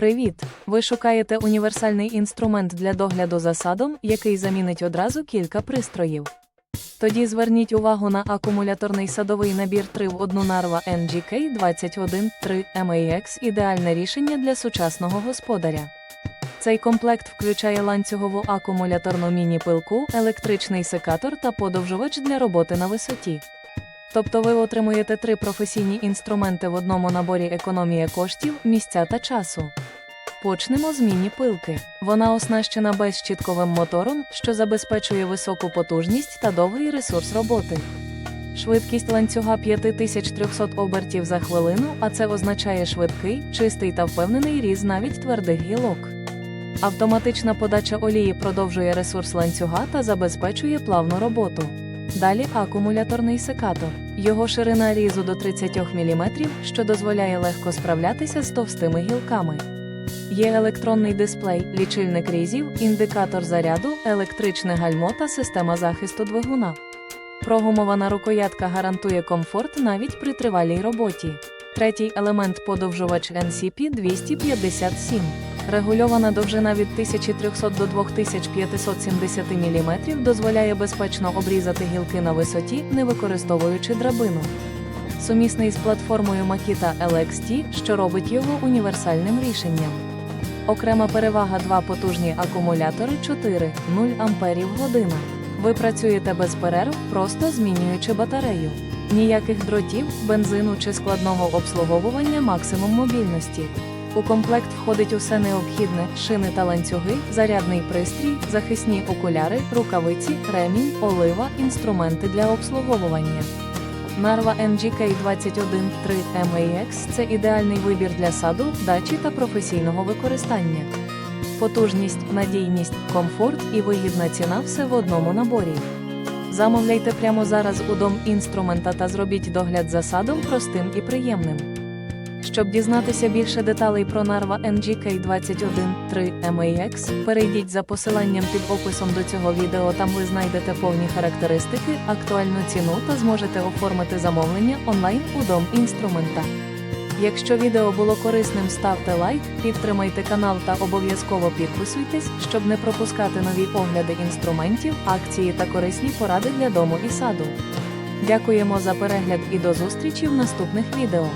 Привіт! Ви шукаєте універсальний інструмент для догляду за садом, який замінить одразу кілька пристроїв. Тоді зверніть увагу на акумуляторний садовий набір 3 в 1 Narva NGK 213 MAX – ідеальне рішення для сучасного господаря. Цей комплект включає ланцюгову акумуляторну міні-пилку, електричний секатор та подовжувач для роботи на висоті. Тобто ви отримуєте три професійні інструменти в одному наборі економія коштів, місця та часу. Почнемо з міні-пилки. Вона оснащена безщітковим мотором, що забезпечує високу потужність та довгий ресурс роботи. Швидкість ланцюга 5300 обертів за хвилину, а це означає швидкий, чистий та впевнений різ навіть твердих гілок. Автоматична подача олії продовжує ресурс ланцюга та забезпечує плавну роботу. Далі акумуляторний секатор. Його ширина різу до 30 мм, що дозволяє легко справлятися з товстими гілками. Є електронний дисплей, лічильник різів, індикатор заряду, електричне гальмо та система захисту двигуна. Прогумована рукоятка гарантує комфорт навіть при тривалій роботі. Третій елемент подовжувач NCP 257. Регульована довжина від 1300 до 2570 мм дозволяє безпечно обрізати гілки на висоті, не використовуючи драбину. Сумісний з платформою Makita LXT, що робить його універсальним рішенням. Окрема перевага два потужні акумулятори 4 0 амперів година. Ви працюєте без перерв, просто змінюючи батарею. Ніяких дротів, бензину чи складного обслуговування максимум мобільності. У комплект входить усе необхідне: шини та ланцюги, зарядний пристрій, захисні окуляри, рукавиці, ремінь, олива, інструменти для обслуговування. Narva NGK 213 MAX – це ідеальний вибір для саду, дачі та професійного використання. Потужність, надійність, комфорт і вигідна ціна все в одному наборі. Замовляйте прямо зараз у дом інструмента та зробіть догляд за садом простим і приємним. Щоб дізнатися більше деталей про Narva NGK 213 MAX, перейдіть за посиланням під описом до цього відео. Там ви знайдете повні характеристики, актуальну ціну та зможете оформити замовлення онлайн у дом інструмента. Якщо відео було корисним, ставте лайк, підтримайте канал та обов'язково підписуйтесь, щоб не пропускати нові огляди інструментів, акції та корисні поради для дому і саду. Дякуємо за перегляд і до зустрічі в наступних відео.